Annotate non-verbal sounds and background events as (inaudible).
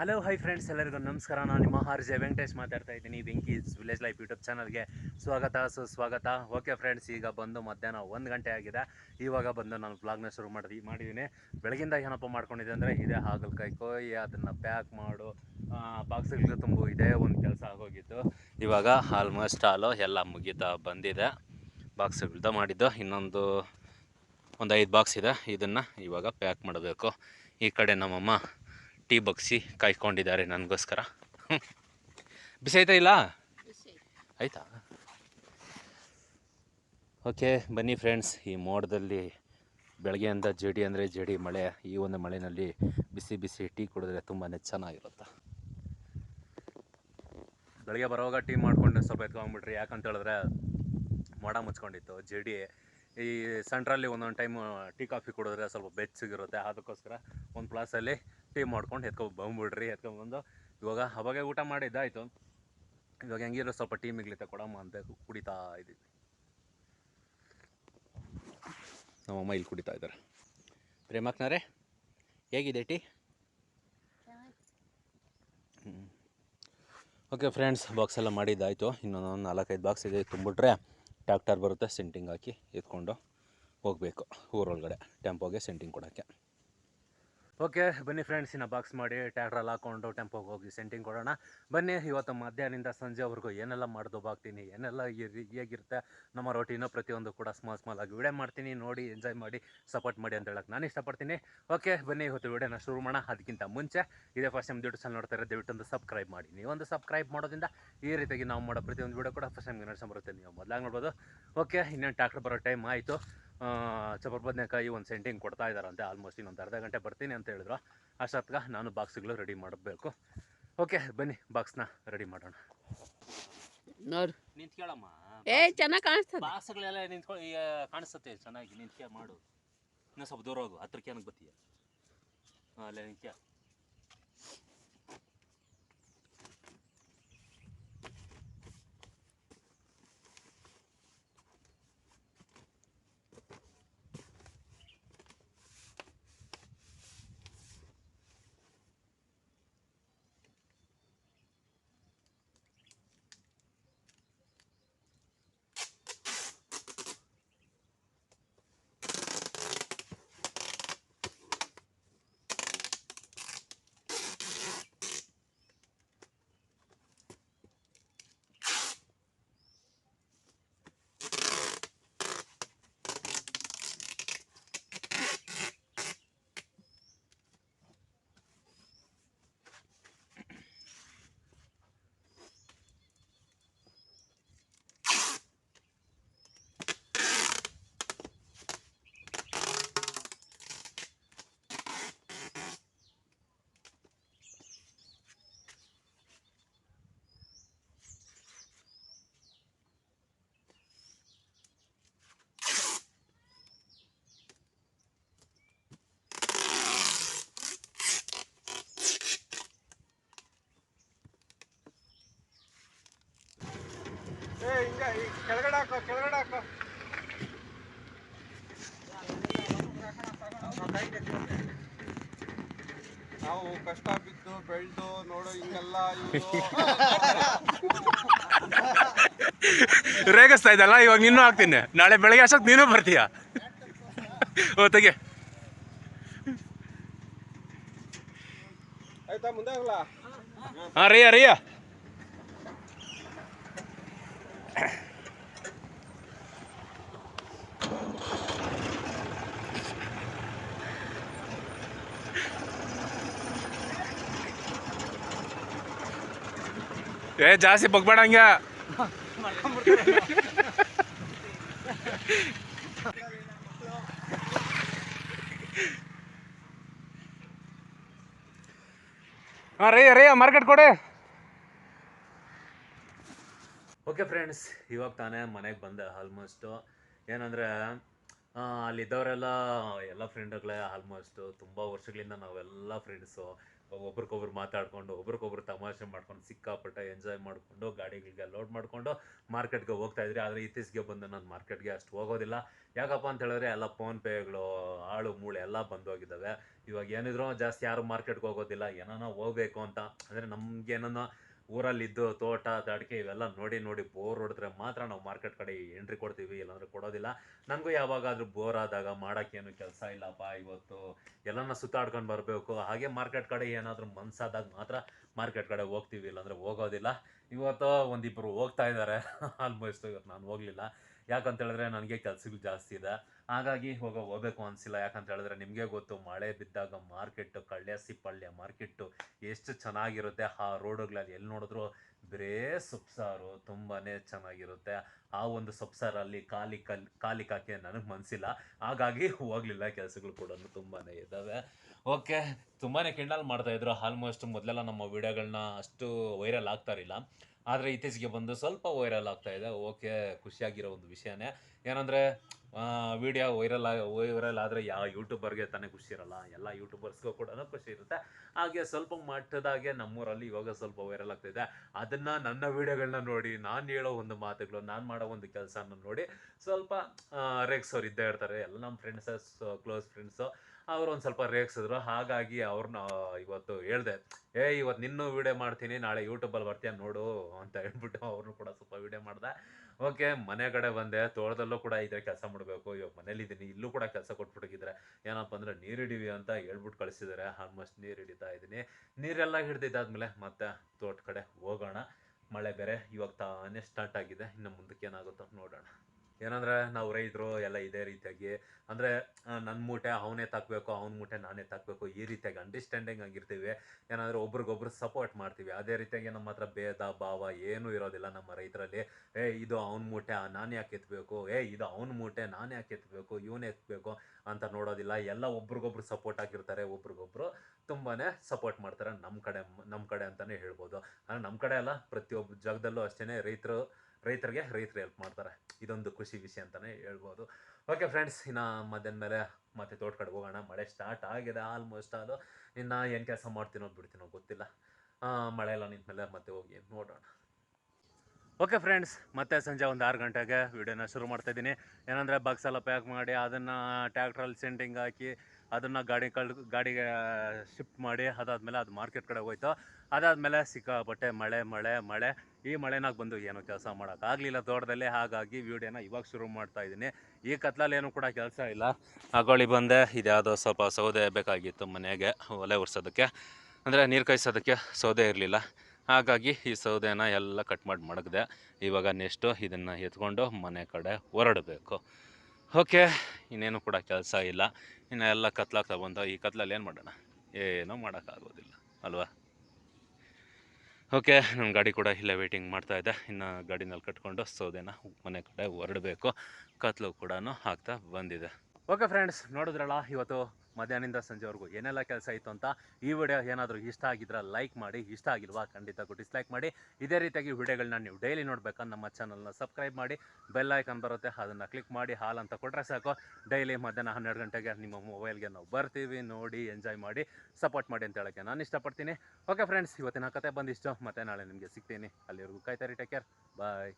Hello hi friends ಎಲ್ಲರಿಗೂ ನಮಸ್ಕಾರ. ನಾನು ನಿಮ್ಮ ಆರ್ ಜೆ ವೆಂಕಟೇಶ್ ಮಾತಾಡ್ತಾ ಇದ್ದೀನಿ. ವೆಂಕೀಸ್ ವಿಲೇಜ್ ಲೈಫ್ ಯೂಟ್ಯೂಬ್ ಚಾನಲ್ಗೆ ಸ್ವಾಗತ, ಸುಸ್ವಾಗತ. ಓಕೆ ಫ್ರೆಂಡ್ಸ್ ಈಗ ಬಂದು ಮಧ್ಯಾಹ್ನ ಒಂದು ಗಂಟೆ ಆಗಿದೆ. ಇವಾಗ ಬಂದು ನಾನು ಬ್ಲಾಗ್ನ ಶುರು ಮಾಡಿ ಮಾಡಿದ್ದೀನಿ ಬೆಳಗಿಂದ ಏನಪ್ಪ ಮಾಡ್ಕೊಂಡಿದ್ದೆ ಅಂದರೆ ಇದೇ ಹಾಗಲಕಾಯಿ ಕೊಯ್ಯಿ ಅದನ್ನು ಪ್ಯಾಕ್ ಮಾಡು. ಬಾಕ್ಸ್ಗಳಿಗೆ ತುಂಬು ಇದೇ, ಒಂದು ಕೆಲಸ ಆಗೋಗಿತ್ತು. ಇವಾಗ ಆಲ್ಮೋಸ್ಟ್ ಆಲು ಎಲ್ಲ ಮುಗಿತಾ ಬಂದಿದೆ. ಬಾಕ್ಸ್ಗಳ್ದ ಮಾಡಿದ್ದು. ಇನ್ನೊಂದು ಒಂದು ಐದು ಬಾಕ್ಸ್ ಇದೆ. ಇದನ್ನು ಇವಾಗ ಪ್ಯಾಕ್ ಮಾಡಬೇಕು. ಈ ಕಡೆ ನಮ್ಮಮ್ಮ ಟೀ ಬಗ್ಸಿ ಕಾಯ್ಕೊಂಡಿದ್ದಾರೆ ನನಗೋಸ್ಕರ. ಬಿಸಿ ಆಯ್ತಾ ಇಲ್ಲ? ಆಯ್ತಾ? ಓಕೆ, ಬನ್ನಿ ಫ್ರೆಂಡ್ಸ್, ಈ ಮೋಡದಲ್ಲಿ ಬೆಳಗ್ಗೆಯಿಂದ ಜಡಿ ಅಂದರೆ ಜಡಿ ಮಳೆ, ಈ ಒಂದು ಮಳೆಯಲ್ಲಿ ಬಿಸಿ ಬಿಸಿ ಟೀ ಕುಡಿದ್ರೆ ತುಂಬಾ ಚೆನ್ನಾಗಿರುತ್ತೆ. ಬೆಳಗ್ಗೆ ಬರೋವಾಗ ಟೀ ಮಾಡ್ಕೊಂಡು ಸ್ವಲ್ಪ ಎತ್ಕೊಂಡ್ಬಿಟ್ರಿ ಯಾಕಂತ ಹೇಳಿದ್ರೆ ಮೋಡ ಮುಚ್ಕೊಂಡಿತ್ತು. ಜಡಿ ಈ ಸೆಂಟ್ರಲ್ಲಿ ಒಂದೊಂದು ಟೈಮ್ ಟೀ ಕಾಫಿ ಕುಡಿದ್ರೆ ಸ್ವಲ್ಪ ಬೆಚ್ಚಗಿರುತ್ತೆ. ಅದಕ್ಕೋಸ್ಕರ ಒಂದು ಪ್ಲಾಸಲ್ಲಿ ಟೀ ಮಾಡ್ಕೊಂಡು ಎತ್ಕೊಂಡು ಬಂದ್ಬಿಡ್ರಿ ಎತ್ಕೊಂಡ್ಬಂದು ಇವಾಗ ಅವಾಗೆ ಊಟ ಮಾಡಿದ್ದಾಯಿತು ಇವಾಗ ಹೆಂಗಿರೋ ಸ್ವಲ್ಪ ಟೀ ಮಿಗ್ಲಿತ್ತ ಕೊಡಮ್ಮ ಅಂತ ಕುಡಿತಾ ಇದ್ದೀವಿ. ನಮ್ಮಮ್ಮ ಇಲ್ಲಿ ಕುಡಿತಾ ಇದ್ದಾರೆ. ಪ್ರೇಮಕ್ನರೇ, ಹೇಗಿದೆ ಟೀ? ಓಕೆ ಫ್ರೆಂಡ್ಸ್ ಬಾಕ್ಸ್ ಎಲ್ಲ ಮಾಡಿದ್ದಾಯಿತು. ಇನ್ನೊಂದು ನಾಲ್ಕೈದು ಬಾಕ್ಸ್ ಇದೆ ತುಂಬಿಟ್ರೆ ಟ್ಯಾಕ್ಟರ್ ಬರುತ್ತೆ ಸೆಂಟಿಂಗ್ ಹಾಕಿ ಎತ್ಕೊಂಡು ಹೋಗಬೇಕು ಊರೊಳಗಡೆ ಟೆಂಪೋಗೆ ಸೆಂಟಿಂಗ್ ಕೊಡೋಕ್ಕೆ. ಓಕೆ, ಬನ್ನಿ ಫ್ರೆಂಡ್ಸ್ ಇನ್ನು ಬಾಕ್ಸ್ ಮಾಡಿ ಟ್ಯಾಕ್ಟ್ರಲ್ಲಿ ಹಾಕ್ಕೊಂಡು ಟೆಂಪೋಗೆ ಹೋಗಿ ಸೆಂಟಿಂಗ್ ಕೊಡೋಣ. ಬನ್ನಿ, ಇವತ್ತು ಮಧ್ಯಾಹ್ನದಿಂದ ಸಂಜೆವರೆಗೂ ಏನೆಲ್ಲ ಮಾಡ್ದು ಬಾಗ್ತೀನಿ ಏನೆಲ್ಲ ಹೇಗಿರುತ್ತೆ, ನಮ್ಮ ರೊಟೀನು ಪ್ರತಿಯೊಂದು ಕೂಡ ಸ್ಮಾಲ್ ಸ್ಮಾಲ್ ಆಗಿ ವಿಡಿಯೋ ಮಾಡ್ತೀನಿ, ನೋಡಿ ಎಂಜಾಯ್ ಮಾಡಿ ಸಪೋರ್ಟ್ ಮಾಡಿ ಅಂತ ಹೇಳಕ್ಕೆ ನಾನು ಇಷ್ಟಪಡ್ತೀನಿ. ಓಕೆ, ಬನ್ನಿ, ಇವತ್ತು ವಿಡಿಯೋನ ಶುರು ಮಾಡೋಣ. ಅದಕ್ಕಿಂತ ಮುಂಚೆ, ಇದೇ ಫಸ್ಟ್ ಟೈಮ್ ದುಡ್ಡು ಚಾನಲ್ ನೋಡ್ತಾ ಇರೋ ದಯವಿಟ್ಟು ಒಂದು ಸಬ್ಸ್ಕ್ರೈಬ್ ಮಾಡಿ. ನೀವೊಂದು ಸಬ್ಸ್ಕ್ರೈಬ್ ಮಾಡೋದ್ರಿಂದ ಈ ರೀತಿಯಾಗಿ ನಾವು ಮಾಡೋ ಪ್ರತಿಯೊಂದು ವಿಡಿಯೋ ಕೂಡ ಫಸ್ಟ್ ಟೈಮ್ ನಡ್ಸ್ಕೊಂಡ್ ಬರುತ್ತೆ. ನೀವು ಮೊದಲಾಗಿ ನೋಡ್ಬೋದು. ಓಕೆ, ಇನ್ನೇನು ಟ್ಯಾಕ್ಟ್ರ್ ಬರೋ ಟೈಮ್ ಆಯಿತು. ಚಪರ್ ಬದನೆಕಾಯಿ ಒಂದು ಸೆಂಟಿಂಗ್ ಕೊಡ್ತಾ ಇದ್ದಾರಂತೆ ಆಲ್ಮೋಸ್ಟ್ ಇನ್ನೊಂದು ಅರ್ಧ ಗಂಟೆ ಬರ್ತೀನಿ ಅಂತ ಹೇಳಿದ್ರು. ಅಷ್ಟೊತ್ತಿಗೆ ನಾನು ಬಾಕ್ಸ್ಗಳು ರೆಡಿ ಮಾಡಬೇಕು. ಓಕೆ ಬನ್ನಿ ಬಾಕ್ಸ್ನ ರೆಡಿ ಮಾಡೋಣ. ನೋಡು. ನಿಂತ್ಕೊಳ್ಳಮ್ಮ ಏ ಚೆನ್ನಾಗಿ ಕಾಣಿಸ್ತದೆ. ಬಾಕ್ಸ್ಗಳೆಲ್ಲ ನಿಂತ್ಕೊಳ್ಳಿ ಈಗ ಕಾಣಿಸುತ್ತೆ ಚೆನ್ನಾಗಿ. ನಿಂತ್ಕೆ ಮಾಡು. ಇನ್ನೂ ಸ್ವಲ್ಪ ದೂರ ಹೋಗು ಹತ್ರಕ್ಕೆ ಏನಕ್ಕೆ ಬತ್ತೀಯ ಹಾಂ ಅಲ್ಲೇ ನಿಂತ್ಕೆ. ಕೆಳಗಡೆ ಹಾಕೋ ಕೆಳಗಡೆ ಹಾಕೋ. ನಾವು ಕಷ್ಟ ಬಿದ್ದು ಬೆಳೆದು ನೋಡು ಹಿಂಗೆಲ್ಲ ರೇಗಿಸ್ತಾ ಇದ್ದಲ್ಲ ಇವಾಗ ನೀನು ಹಾಕ್ತೀನಿ. ನಾಳೆ ಬೆಳಗ್ಗೆ ಅಷ್ಟಕ್ಕೆ ನೀನು ಬರ್ತೀಯ? ಓ ತೆಗೆ. ಆಯ್ತಾ ಮುಂದೆ ಹಾಂ ರೀಯ ರೀಯ. ಏ, ಜಾಸ್ತಿ ಬಗ್ಬೇಡ ಹಂಗೆ ರೀ ಮಾರ್ಕೆಟ್ ಕೊಡಿ. ಓಕೆ ಫ್ರೆಂಡ್ಸ್, ಇವಾಗ ತಾನೇ ಮನೆಗೆ ಬಂದೆ ಆಲ್ಮೋಸ್ಟು ಏನಂದರೆ ಅಲ್ಲಿದ್ದವರೆಲ್ಲ, ಎಲ್ಲ ಫ್ರೆಂಡ್ಗಳೇ ಆಲ್ಮೋಸ್ಟು ತುಂಬ ವರ್ಷಗಳಿಂದ ನಾವೆಲ್ಲ ಫ್ರೆಂಡ್ಸು ಒಬ್ರಿಗೊಬ್ರು ಮಾತಾಡ್ಕೊಂಡು, ಒಬ್ರಿಗೊಬ್ರು ತಮಾಷೆ ಮಾಡ್ಕೊಂಡು, ಸಿಕ್ಕಾಪಟ್ಟೆ ಎಂಜಾಯ್ ಮಾಡಿಕೊಂಡು, ಗಾಡಿಗಳಿಗೆ ಲೋಡ್ ಮಾಡಿಕೊಂಡು ಮಾರ್ಕೆಟ್ಗೆ ಹೋಗ್ತಾ ಇದ್ರಿ. ಆದರೆ ಇತ್ತೀಚೆಗೆ ಬಂದು ನಾನು ಮಾರ್ಕೆಟ್ಗೆ ಅಷ್ಟು ಹೋಗೋದಿಲ್ಲ. ಯಾಕಪ್ಪ ಅಂತ ಹೇಳಿದ್ರೆ ಎಲ್ಲ ಫೋನ್ಪೇಗಳು ಆಳು, ಮೂಳೆ ಎಲ್ಲ ಬಂದೋಗಿದ್ದಾವೆ. ಇವಾಗ ಏನಿದ್ರು ಜಾಸ್ತಿ ಯಾರು ಮಾರ್ಕೆಟ್ಗೆ ಹೋಗೋದಿಲ್ಲ. ಏನಾನ ಹೋಗ್ಬೇಕು ಅಂತ. ಅಂದರೆ ನಮ್ಗೆ ಏನಾನ ಊರಲ್ಲಿದ್ದು ತೋಟ ತಡಿಕೆ ಇವೆಲ್ಲ ನೋಡಿ ನೋಡಿ ಬೋರ್ ಹೊಡೆದ್ರೆ ಮಾತ್ರ ನಾವು ಮಾರ್ಕೆಟ್ ಕಡೆ ಎಂಟ್ರಿ ಕೊಡ್ತೀವಿ, ಇಲ್ಲಾಂದ್ರೆ ಕೊಡೋದಿಲ್ಲ. ನನಗೂ ಯಾವಾಗಾದ್ರೂ ಬೋರ್ ಆದಾಗ ಮಾಡೋಕ್ಕೇನು ಕೆಲಸ ಇಲ್ಲಪ್ಪ ಇವತ್ತು. ಎಲ್ಲನ ಸುತ್ತಾಡ್ಕೊಂಡು ಬರಬೇಕು. ಹಾಗೆ ಮಾರ್ಕೆಟ್ ಕಡೆ ಏನಾದರೂ ಮನ್ಸಾದಾಗ ಮಾತ್ರ ಮಾರ್ಕೆಟ್ ಕಡೆ ಹೋಗ್ತೀವಿ, ಇಲ್ಲಾಂದರೆ ಹೋಗೋದಿಲ್ಲ. ಇವತ್ತು ಒಂದಿಬ್ಬರು ಹೋಗ್ತಾ ಇದ್ದಾರೆ ಆಲ್ಮೋಸ್ಟ್ (laughs) ಇವತ್ತು ನಾನು ಹೋಗಲಿಲ್ಲ. ಯಾಕಂತ ಹೇಳಿದ್ರೆ ನನಗೆ ಕೆಲಸಗಳು ಜಾಸ್ತಿ ಇದೆ. ಹಾಗಾಗಿ ಇವಾಗ ಹೋಗಬೇಕು ಅನಿಸಿಲ್ಲ. ಯಾಕಂತ ಹೇಳಿದ್ರೆ ನಿಮಗೆ ಗೊತ್ತು ಮಳೆ ಬಿದ್ದಾಗ ಮಾರ್ಕೆಟ್ಟು ಕಳ್ಳ್ಯಾಸಿ ಪಳ್ಯ ಮಾರ್ಕೆಟ್ಟು ಎಷ್ಟು ಚೆನ್ನಾಗಿರುತ್ತೆ. ಆ ರೋಡುಗಳಲ್ಲಿ ಎಲ್ಲಿ ನೋಡಿದ್ರು ಬರೇ ಸೊಪ್ಸಾರು ತುಂಬಾ ಚೆನ್ನಾಗಿರುತ್ತೆ. ಆ ಒಂದು ಸೊಪ್ಸಾರಲ್ಲಿ ಕಾಲಿ ಕಲ್ ಕಾಲಿಕಾಕೆ ನನಗೆ ಮನಸ್ಸಿಲ್ಲ ಹಾಗಾಗಿ ಹೋಗಲಿಲ್ಲ. ಕೆಲಸಗಳು ಕೂಡ ತುಂಬಾ ಇದ್ದಾವೆ. ಓಕೆ ತುಂಬಾ ಕಿಂಡಲ್ ಮಾಡ್ತಾ ಇದ್ರು. ಆಲ್ಮೋಸ್ಟ್ ಮೊದಲೆಲ್ಲ ನಮ್ಮ ವಿಡಿಯೋಗಳನ್ನ ಅಷ್ಟು ವೈರಲ್ ಆಗ್ತಾ ಇರಲಿಲ್ಲ. ಆದರೆ ಇತ್ತೀಚೆಗೆ ಬಂದು ಸ್ವಲ್ಪ ವೈರಲ್ ಆಗ್ತಾ ಇದೆ. ಓಕೆ ಖುಷಿಯಾಗಿರೋ ಒಂದು ವಿಷಯನೇ. ಏನಂದರೆ ವಿಡಿಯೋ ವೈರಲ್ ವೈರಲ್ ಆದರೆ ಯಾವ ಯೂಟ್ಯೂಬರ್ಗೆ ತಾನೇ ಖುಷಿ ಇರಲ್ಲ, ಎಲ್ಲ ಯೂಟ್ಯೂಬರ್ಸ್ಗೂ ಕೂಡ ಖುಷಿ ಇರುತ್ತೆ. ಹಾಗೆ ಸ್ವಲ್ಪ ಮಟ್ಟದಾಗೆ ನಮ್ಮೂರಲ್ಲಿ ಇವಾಗ ಸ್ವಲ್ಪ ವೈರಲ್ ಆಗ್ತಿದೆ ಅದನ್ನು ನನ್ನ ವಿಡಿಯೋಗಳನ್ನ ನೋಡಿ, ನಾನು ಹೇಳೋ ಒಂದು ಮಾತುಗಳು, ನಾನು ಮಾಡೋ ಒಂದು ಕೆಲಸನ ನೋಡಿ, ಸ್ವಲ್ಪ ರೇಗ್ಸೋರು ಇದ್ದೇ ಇರ್ತಾರೆ. ಎಲ್ಲ ನಮ್ಮ ಫ್ರೆಂಡ್ಸಸ್ ಕ್ಲೋಸ್ ಫ್ರೆಂಡ್ಸು ಅವರು ಒಂದು ಸ್ವಲ್ಪ ರೇಗ್ಸಿದ್ರು. ಹಾಗಾಗಿ ಅವ್ರನ್ನ ಇವತ್ತು ಹೇಳಿದೆ, ಏ ಇವತ್ತು ನಿನ್ನೂ ವಿಡಿಯೋ ಮಾಡ್ತೀನಿ, ನಾಳೆ ಯೂಟ್ಯೂಬಲ್ಲಿ ಬರ್ತೀಯ ನೋಡು, ಅಂತ ಹೇಳ್ಬಿಟ್ಟು ಅವ್ರನ್ನೂ ಕೂಡ ಸ್ವಲ್ಪ ವಿಡಿಯೋ ಮಾಡಿದೆ. ಓಕೆ, ಮನೆ ಕಡೆ ಬಂದೆ, ತೋಟದಲ್ಲೂ ಕೂಡ ಇದೆ ಕೆಲಸ ಮಾಡಬೇಕು, ಇವಾಗ ಮನೇಲಿದ್ದೀನಿ, ಇಲ್ಲೂ ಕೂಡ ಕೆಲಸ ಕೊಟ್ಬಿಟ್ಟಿದ್ರೆ ಏನಪ್ಪ ಅಂದರೆ ನೀರು ಹಿಡೀವಿ ಅಂತ ಹೇಳ್ಬಿಟ್ಟು ಕಳಿಸಿದ್ದಾರೆ. ಆಲ್ಮೋಸ್ಟ್ ನೀರು ಹಿಡಿತಾ ಇದ್ದೀನಿ. ನೀರೆಲ್ಲ ಹಿಡ್ದಿದ್ದಾದ್ಮೇಲೆ ಮತ್ತೆ ತೋಟ ಕಡೆ ಹೋಗೋಣ. ಮಳೆ ಬೇರೆ ಇವಾಗ ತಾನೇ ಸ್ಟಾರ್ಟ್ ಆಗಿದೆ. ಇನ್ನು ಮುಂದಕ್ಕೆ ಏನಾಗುತ್ತೋ ನೋಡೋಣ. ಏನಂದ್ರೆ ನಾವು ರೈತರು ಎಲ್ಲ ಇದೇ ರೀತಿಯಾಗಿ, ಅಂದರೆ ನನ್ನ ಮೂಟೆ ಅವನೇ ತಕ್ಕಬೇಕು ಅವನ ಮೂಟೆ ನಾನೇ ತಕ್ಕಬೇಕು ಈ ರೀತಿಯಾಗಿ ಅಂಡರ್ಸ್ಟ್ಯಾಂಡಿಂಗ್ ಆಗಿರ್ತೀವಿ. ಏನಾದರೂ ಒಬ್ರಿಗೊಬ್ರು ಸಪೋರ್ಟ್ ಮಾಡ್ತೀವಿ. ಅದೇ ರೀತಿಯಾಗಿ ನಮ್ಮ ಹತ್ರ ಭೇದ, ಭಾವ ಏನೂ ಇರೋದಿಲ್ಲ ನಮ್ಮ ರೈತರಲ್ಲಿ. ಏ, ಇದು ಅವನ ಮೂಟೆ ನಾನು ಯಾಕೆ ಎತ್ತಬೇಕು ಏ, ಇದು ಅವನ ಮೂಟೆ, ನಾನು ಯಾಕೆ ಎತ್ತಬೇಕು ಇವನೇ ಎತ್ತಬೇಕು ಅಂತ ನೋಡೋದಿಲ್ಲ. ಎಲ್ಲ ಒಬ್ರಿಗೊಬ್ರು ಸಪೋರ್ಟ್ ಆಗಿರ್ತಾರೆ, ಒಬ್ರಿಗೊಬ್ರು ತುಂಬಾ ಸಪೋರ್ಟ್ ಮಾಡ್ತಾರೆ ನಮ್ಮ ಕಡೆ ನಮ್ಮ ಕಡೆ ಅಂತಲೇ ಹೇಳ್ಬೋದು. ಅಂದರೆ ನಮ್ಮ ಕಡೆ ಅಲ್ಲ, ಪ್ರತಿಯೊಬ್ಬ ಜಾಗದಲ್ಲೂ ಅಷ್ಟೇ ರೈತರು ರೈತರಿಗೆ ರೈತರು ಹೆಲ್ಪ್ ಮಾಡ್ತಾರೆ. ಇದೊಂದು ಖುಷಿ ವಿಷಯ ಅಂತಲೇ ಹೇಳ್ಬೋದು. ಓಕೆ ಫ್ರೆಂಡ್ಸ್ ಇನ್ನು ಮಧ್ಯಾಹ್ನ ಮೇಲೆ ಮತ್ತೆ ತೋಟ ಕಡೆ ಹೋಗೋಣ. ಮಳೆ ಸ್ಟಾರ್ಟ್ ಆಗಿದೆ ಆಲ್ಮೋಸ್ಟ್ ಅದು. ಇನ್ನು ಏನು ಕೆಲಸ ಮಾಡ್ತೀನೋ ಬಿಡ್ತೀನೋ ಗೊತ್ತಿಲ್ಲ. ಮಳೆ ಎಲ್ಲ ನಿಂತಮೇಲೆ ಮತ್ತೆ ಹೋಗಿ ನೋಡೋಣ. ಓಕೆ ಫ್ರೆಂಡ್ಸ್ ಮತ್ತೆ ಸಂಜೆ ಒಂದು ಆರು ಗಂಟೆಗೆ ವಿಡಿಯೋನ ಶುರು ಮಾಡ್ತಾ ಇದ್ದೀನಿ. ಏನಂದರೆ ಬಾಕ್ಸ್ ಎಲ್ಲ ಪ್ಯಾಕ್ ಮಾಡಿ, ಅದನ್ನು ಟ್ಯಾಕ್ಟ್ರಲ್ಲಿ ಸೆಂಟಿಂಗ್ ಹಾಕಿ, ಅದನ್ನು ಗಾಡಿ ಕಳ್ ಗಾಡಿಗೆ ಶಿಫ್ಟ್ ಮಾಡಿ, ಅದಾದಮೇಲೆ ಅದು ಮಾರ್ಕೆಟ್ ಕಡೆ ಹೋಯ್ತು. ಅದಾದಮೇಲೆ ಸಿಕ್ಕಾಪಟ್ಟೆ ಮಳೆ ಮಳೆ ಮಳೆ. ಈ ಮಳೆನಾಗ ಬಂದು ಏನೂ ಕೆಲಸ ಮಾಡೋಕ್ಕಾಗಲಿಲ್ಲ ತೋಟದಲ್ಲೇ ಹಾಗಾಗಿ ವಿಡಿಯೋನ ಇವಾಗ ಶುರು ಮಾಡ್ತಾ ಇದ್ದೀನಿ. ಈ ಕತ್ಲಲ್ಲಿ ಏನು ಕೂಡ ಕೆಲಸ ಇಲ್ಲ. ಆಗೋಳಿ ಬಂದೆ. ಇದ್ಯಾವುದೋ ಸ್ವಲ್ಪ ಸೌದೆ ಬೇಕಾಗಿತ್ತು ಮನೆಗೆ ಒಲೆ ಉರ್ಸೋದಕ್ಕೆ ಅಂದರೆ ನೀರು ಕಾಯಿಸೋದಕ್ಕೆ ಸೌದೆ ಇರಲಿಲ್ಲ. ಹಾಗಾಗಿ ಈ ಸೌದೆನ ಎಲ್ಲ ಕಟ್ ಮಾಡಿ ಮಡಗಿದೆ. ಇವಾಗ ನೆಕ್ಸ್ಟು ಇದನ್ನು ಎತ್ಕೊಂಡು ಮನೆ ಕಡೆ ಹೊರಡಬೇಕು. ಓಕೆ, ಇನ್ನೇನು ಕೂಡ ಕೆಲಸ ಇಲ್ಲ. ಇನ್ನು ಎಲ್ಲ ಕತ್ಲಾಗ್ತಾ ಬಂದು ಈ ಕತ್ಲಲ್ಲಿ ಏನು ಮಾಡೋಣ? ಏನೂ ಮಾಡೋಕ್ಕಾಗೋದಿಲ್ಲ. ಅಲ್ವಾ? ಓಕೆ ನನ್ನ ಗಾಡಿ ಕೂಡ ಇಲ್ಲೇ ಮಾಡ್ತಾ ಇದೆ. ಇನ್ನು ಗಾಡಿನಲ್ಲಿ ಕಟ್ಕೊಂಡು ಸೌದೆನ ಮನೆ ಕಡೆ ಹೊರಡಬೇಕು. ಕತ್ಲು ಕೂಡ ಆಗ್ತಾ ಬಂದಿದೆ. ಓಕೆ ಫ್ರೆಂಡ್ಸ್ ನೋಡಿದ್ರಲ್ಲ, ಇವತ್ತು ಮಧ್ಯಾಹ್ನದಿಂದ ಸಂಜೆವರೆಗೂ ಏನೆಲ್ಲ ಕೆಲಸ ಇತ್ತು ಅಂತ ಈ ವಿಡಿಯೋ ಏನಾದರೂ ಇಷ್ಟ ಆಗಿದ್ರೆ ಲೈಕ್ ಮಾಡಿ, ಇಷ್ಟ ಆಗಿಲ್ವಾ ಖಂಡಿತ ಡಿಸ್ಲೈಕ್ ಮಾಡಿ. ಇದೇ ರೀತಿಯಾಗಿ ವಿಡಿಯೋಗಳನ್ನ ನೀವು ಡೈಲಿ ನೋಡಬೇಕಂದ್ರೆ ನಮ್ಮ ಚಾನಲ್ನ ಸಬ್ಸ್ಕ್ರೈಬ್ ಮಾಡಿ ಬೆಲ್ ಐಕನ್ ಬರುತ್ತೆ, ಅದನ್ನು ಕ್ಲಿಕ್ ಮಾಡಿ, ಹಾಲ್ ಅಂತ ಕೊಟ್ಟರೆ ಸಾಕು. ಡೈಲಿ ಮಧ್ಯಾಹ್ನ ಹನ್ನೆರಡು ಗಂಟೆಗೆ ನಿಮ್ಮ ಮೊಬೈಲ್ಗೆ ನಾವು ಬರ್ತೀವಿ, ನೋಡಿ ಎಂಜಾಯ್ ಮಾಡಿ ಸಪೋರ್ಟ್ ಮಾಡಿ ಅಂತ ಹೇಳೋಕ್ಕೆ ನಾನು ಇಷ್ಟಪಡ್ತೀನಿ. ಓಕೆ ಫ್ರೆಂಡ್ಸ್ ಇವತ್ತಿನ ಕತೆ ಬಂದಿಷ್ಟು. ಮತ್ತೆ ನಾಳೆ ನಿಮಗೆ ಸಿಗ್ತೀನಿ. ಅಲ್ಲಿವರೆಗೂ ಕಾಯ್ತಾರೆ ಟೇಕ್ ಕೇರ್ ಬಾಯ್